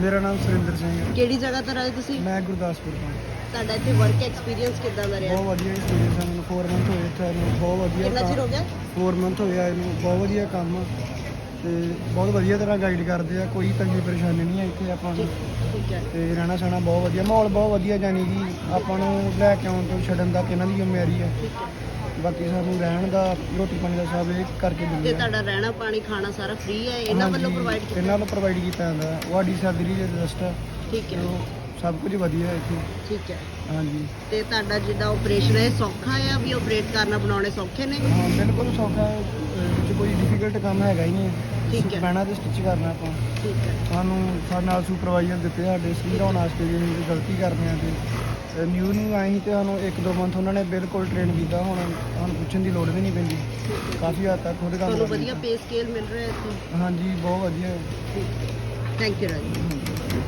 ਮੇਰਾ ਨਾਮ ਸੁਰਿੰਦਰ ਸਿੰਘ ਹੈ। ਕਿਹੜੀ ਜਗ੍ਹਾ ਤੋਂ ਆਏ ਤੁਸੀਂ? ਮੈਂ ਗੁਰਦਾਸਪੁਰ ਤੋਂ। ਤੁਹਾਡਾ ਇੱਥੇ ਵਰਕ ਐਕਸਪੀਰੀਅੰਸ ਕਿੱਦਾਂ ਦਾ ਰਿਹਾ? ਬਹੁਤ ਵਧੀਆ ਐਕਸਪੀਰੀਅੰਸ ਹੈ ਮੈਨੂੰ 4 ਮੰਥ ਹੋਏ ਇੱਥੇ ਆਏ ਨੂੰ ਬਹੁਤ ਵਧੀਆ ਕਿੰਨਾ ਚਿਰ ਹੋ ਗਿਆ? 4 ਮੰਥ ਹੋਏ ਆਏ ਨੂੰ ਬਹੁਤ ਵਧੀਆ ਕੰਮ ਤੇ ਬਹੁਤ ਵਧੀਆ ਤਰ੍ਹਾਂ ਗਾਈਡ ਕਰਦੇ ਆ ਕੋਈ ਤੰਗੀ ਪਰੇਸ਼ਾਨੀ ਨਹੀਂ ਹੈ ਇੱਥੇ ਆਪਾਂ ਨੂੰ। ਠੀਕ ਠੀਕ ਹੈ। ਤੇ ਰਹਿਣਾ ਸਹਿਣਾ ਬਹੁਤ ਵਧੀਆ ਮਾਹੌਲ ਬਹੁਤ ਵਧੀਆ ਜਾਨੀ ਕਿ ਆਪਾਂ ਨੂੰ ਲੈ ਕੇ ਆਉਣ ਤੋਂ ਛੱਡਣ ਦਾ ਇਹਨਾਂ ਦੀ ਜ਼ਿੰਮੇਵਾਰੀ ਹੈ। ਠੀਕ ਹੈ। ਬਾਕੀ ਸਾਨੂੰ ਰਹਿਣ ਦਾ ਰੋਟੀ ਪਾਣੀ ਦਾ ਸਭ ਇਹ ਕਰਕੇ ਤੇ ਦਿੰਦੇ ਆ। ਤੁਹਾਡਾ ਰਹਿਣਾ ਪਾਣੀ ਖਾਣਾ ਸਾਰਾ ਫ੍ਰੀ ਹੈ? ਇਹਨਾਂ ਵੱਲੋਂ ਹਾਂਜੀ, ਪ੍ਰੋਵਾਈਡ ਕੀਤਾ? ਇਹਨਾਂ ਵੱਲੋਂ ਪ੍ਰੋਵਾਈਡ ਕੀਤਾ ਜਾਂਦਾ। ਉਹ ਸਾਡੀ ਸੈਲਰੀ ਦੇ ਰਜਿਸਟ ਹੈ ਠੀਕ ਹੈ। ਸਭ ਕੁਝ ਵਧੀਆ ਹੈ ਇੱਥੇ। ਠੀਕ ਹੈ। ਹਾਂਜੀ। ਤੇ ਤੁਹਾਡਾ ਜਿੱਦਾਂ ਆਪਰੇਸ਼ਨ ਹੈ ਇਹ ਸੌਖਾ ਹੈ ਵੀ ਆਪਰੇਟ ਕਰਨਾ ਬਣਾਉਣੇ ਸੌਖੇ ਨੇ? ਹਾਂ ਬਿਲਕੁਲ ਸੌਖਾ ਹੈ। ਇਹ 'ਚ ਕੋਈ ਡਿਫਿਕਲਟ ਕੰਮ ਹੈਗਾ ਹੀ ਨਹੀਂ। ਠੀਕ ਹੈ। ਬਹਿਣਾ ਤੇ ਸਟਿਚ ਕਰਨਾ ਆਪਾਂ। ਠੀਕ ਹੈ। ਸਾਨੂੰ ਸਾਡੇ ਨਾਲ ਸੁਪਰਵਾਈਜ਼ਰ ਦਿੱਤੇ ਸਾਡੇ ਸਮਝਾਉਣ ਵਾਸਤੇ ਜੇ ਅਸੀਂ ਗਲਤੀ ਕਰਦੇ ਹਾਂ ਤੇ ਨਿਊ ਨੂੰ ਆਏ ਸੀ ਤੇ ਸਾਨੂੰ ਇੱਕ ਦੋ ਮੰਥ ਉਹਨਾਂ ਨੇ ਬਿਲਕੁਲ ਟ੍ਰੇਨ ਕੀਤਾ ਹੁਣ ਸਾਨੂੰ ਪੁੱਛਣ ਦੀ ਲੋੜ ਵੀ ਨਹੀਂ ਪੈਂਦੀ। ਕਾਫੀ ਹੱਦ ਤੱਕ ਖੁਦ ਕੰਮ ਤੁਹਾਨੂੰ ਵਧੀਆ ਪੇ ਸਕੇਲ ਮਿਲ ਰਿਹਾ ਇੱਥੇ। ਹਾਂਜੀ ਬਹੁਤ ਵਧੀਆ। ਥੈਂਕ ਯੂ ਰਾਜੀ।